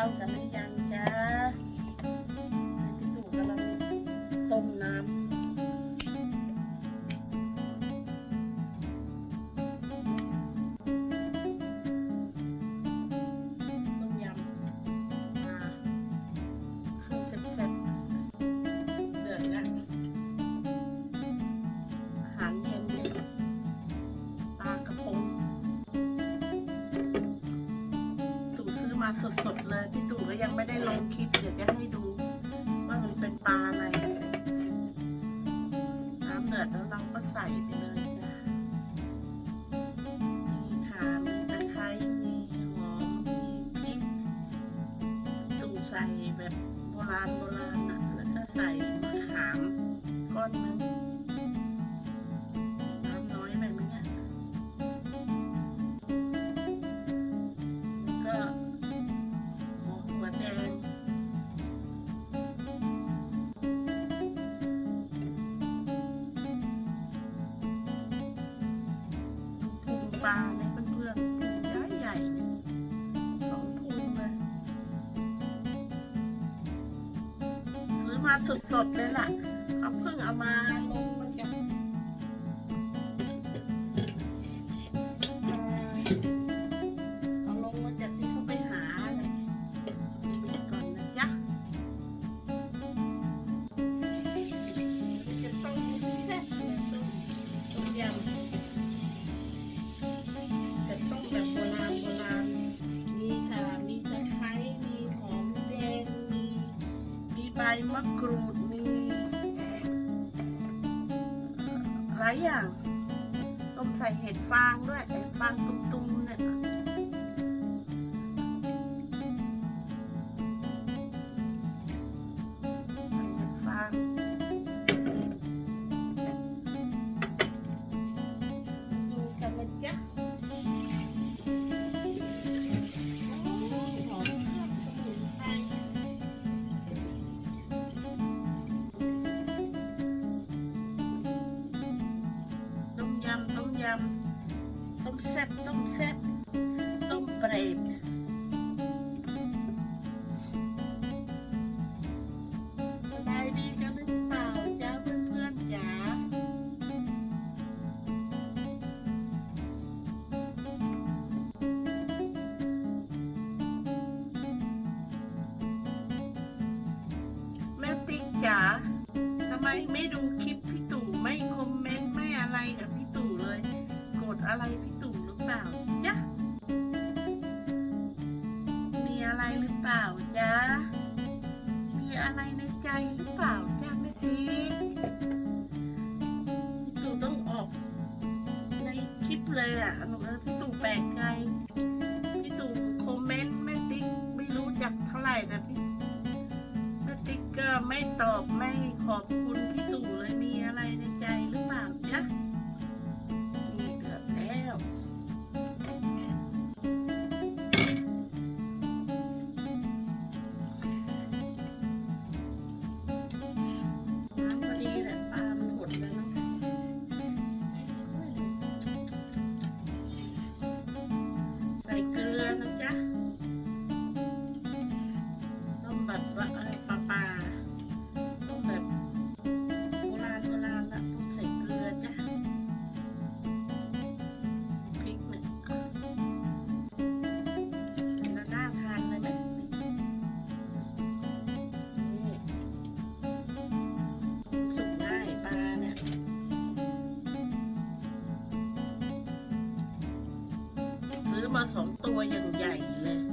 falta, né? ปลาเนี่ยเพื่อนๆใหญ่ใหญ่สองพูนเลยซื้อมาสดๆเลยล่ะ เอาเพิ่งเอามาลง ใบมะกรูดมีหลายอย่าง ต้มใส่เห็ดฟางด้วยเห็ดฟางตุ้มๆเนี่ย ตำต้มแซ่บต้มแซ่บ อะไรหรือเปล่าจ๊ะ มีอะไรในใจหรือเปล่าจ๊ะแม่ติตู่ต้องออกในคลิปเลยอะหนูเออพี่ตู่แปลกไง พี่ตู่คอมเมนต์แม่ติ๊กไม่รู้จักเท่าไหร่แต่พี่แม่ติ๊กก็ไม่ตอบไม่ขอบคุณ มาสองตัวอย่างใหญ่เลย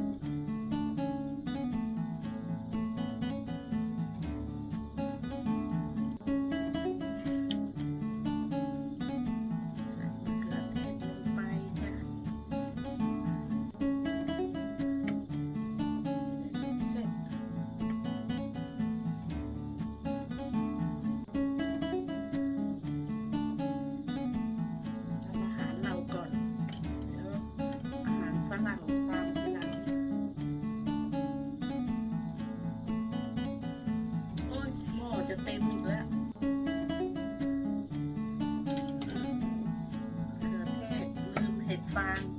depan.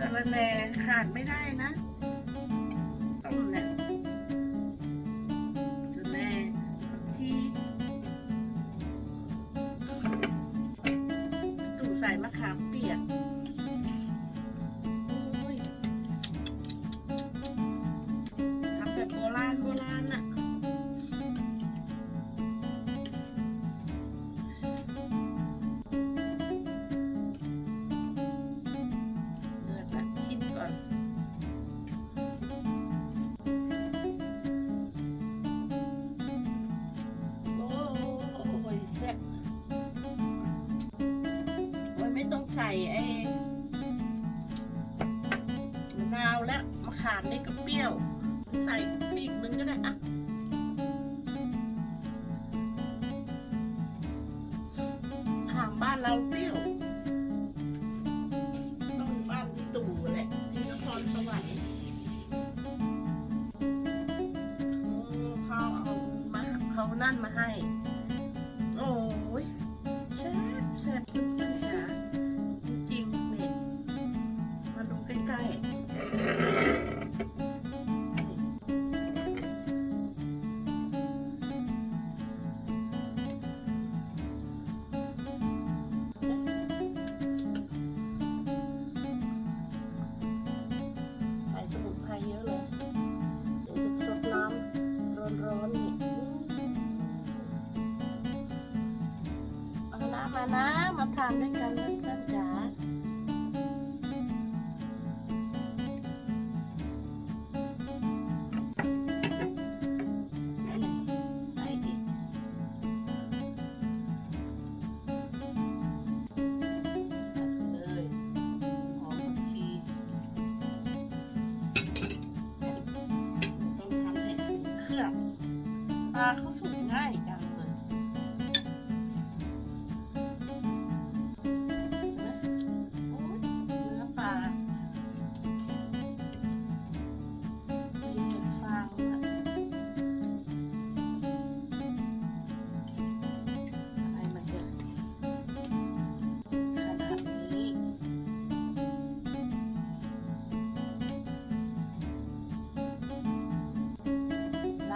สารแน่ขาดไม่ได้นะ ใส่ไอ้มนาวและมะขามนี่ก็เปรี้ยว ใส่อีกนึงก็ได้อะขามบ้านเราเปรี้ยว ต้องบ้านที่ตู่แหละที่นครสวรรค์เขาเอามาเขานั่นมาให้ โอ้ยแซ่บแซ่บ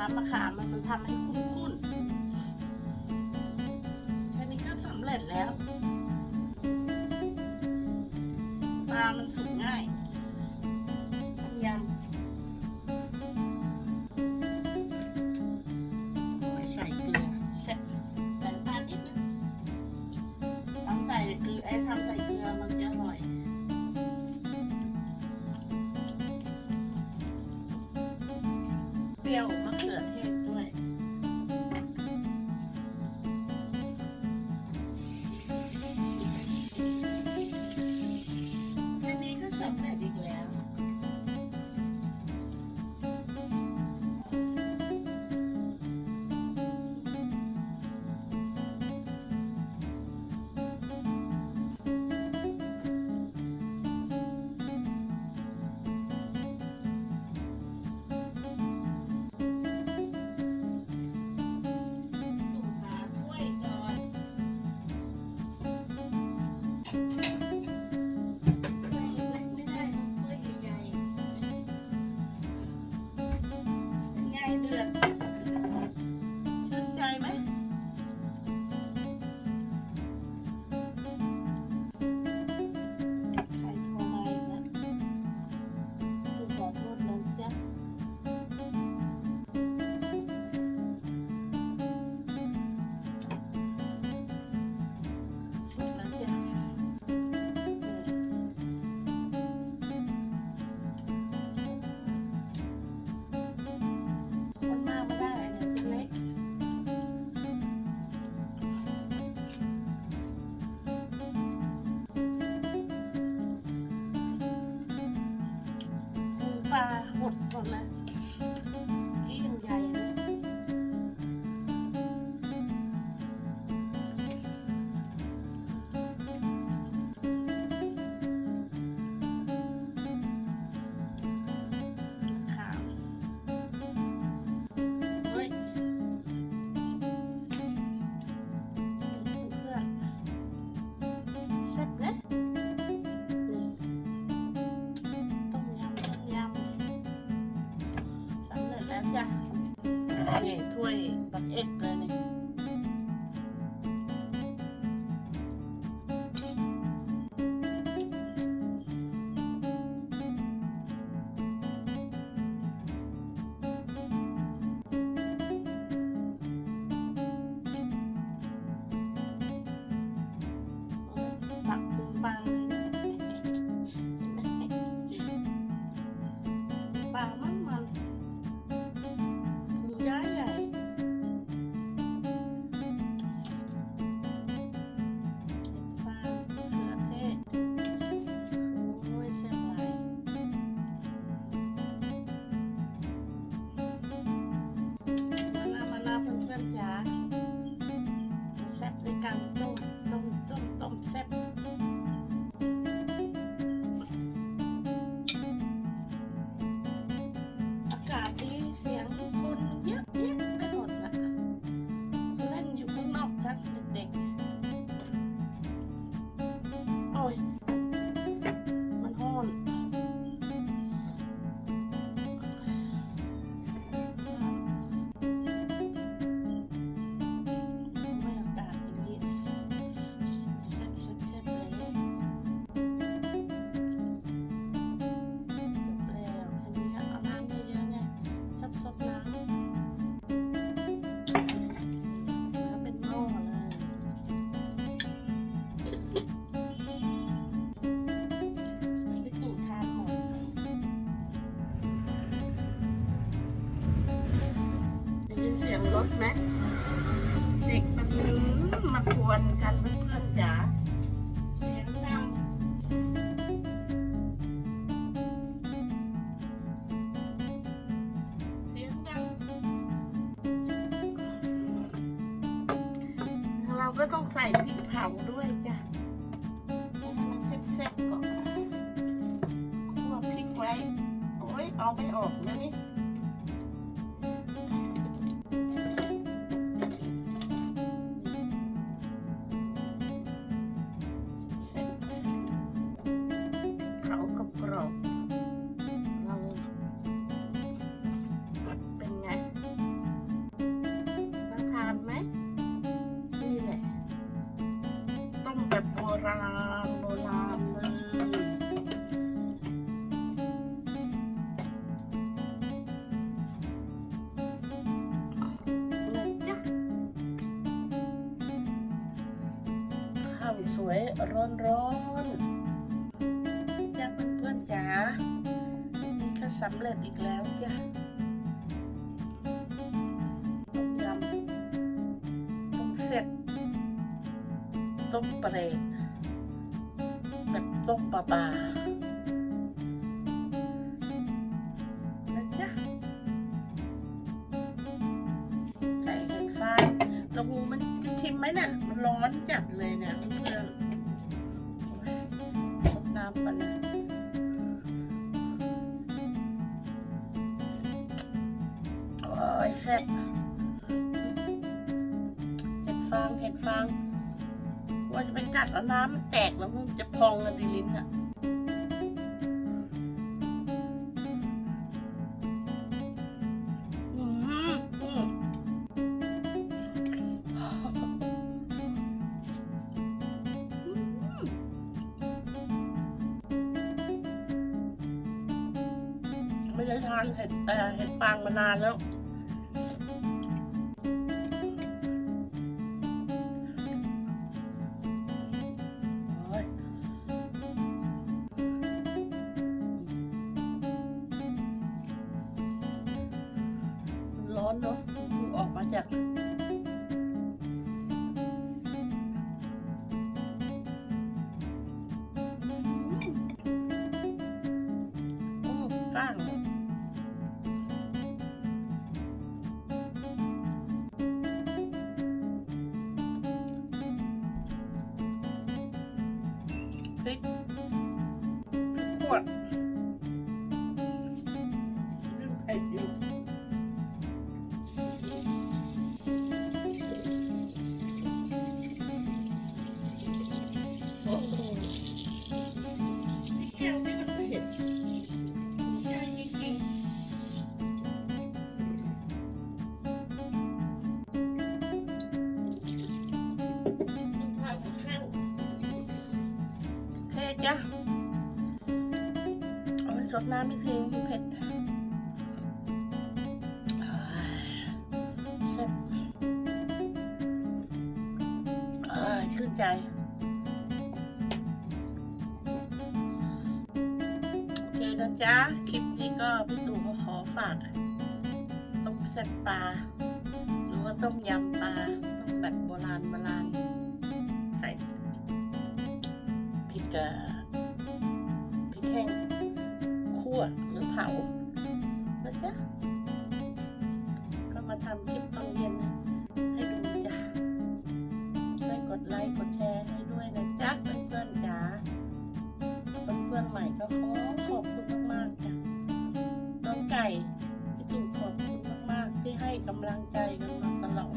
น้มะขามมันทำให้คุ้นๆ อันนี้ก็สำเร็จแล้ว ปลามันสุกง่ายยำใส่เกลือใส่ใส่ปลานิดนึงทำใส่เกลือไอ้ทำใส่เกลือมันจะอร่อยเปรี้ยวมะ นี่ถ้ว ได้ยินเสียงรถไหมเด็กมันมากวนกันเพื่อนๆจ๋าเสียงดังเสียงดังเราก็ต้องใส่พริกเผาด้วยจ้ะให้มันแซ่บๆก่อนคั่วพริกไว้โอ้ยเอาไม่ออกนะนี่ วยๆ ร้อนๆจ้าเพื่อนๆจ๋านี่ก็สำเร็จอีกแล้วจ้ะต้มยำต้มเสร็จต้มเปรตแบบต้มปลาปลา อยแซ่บเห็ดฟางเห็ดฟางว่าจะไปกัดแล้วน้ำมันแตกแล้วมันจะพองกันดีลิ้นอะอืมอืมไม่ได้ทานเห็ดเอ่เห็ดฟางมานานแล้ว อนเนาะดูออกมาจากพริกพริกขวด ใจ โอเคนะจ๊ะ คลิปนี้ก็พี่ตู่ก็ขอฝากต้มแซ่บปลา หรือว่าต้มยำปลา ต้มแบบโบราณโบราณใส่พริกเกลือ ร์ให้ด้วยนะจ๊ะเพื่อนๆจ๋าเพื่อนๆใหม่ก็ขอขอบคุณมากๆจ้ะน้องไก่พี่ตู่ขอบคุณมากๆที่ให้กำลังใจกันมาตลอด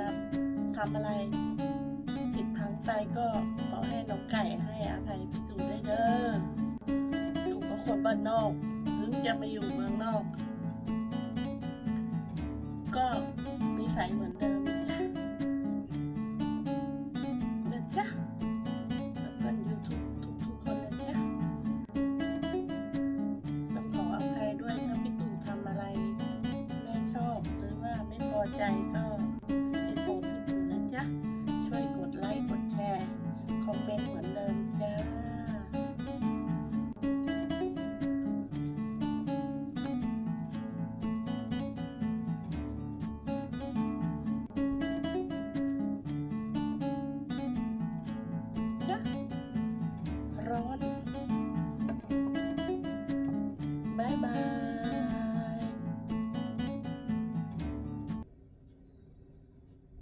นะทำอะไร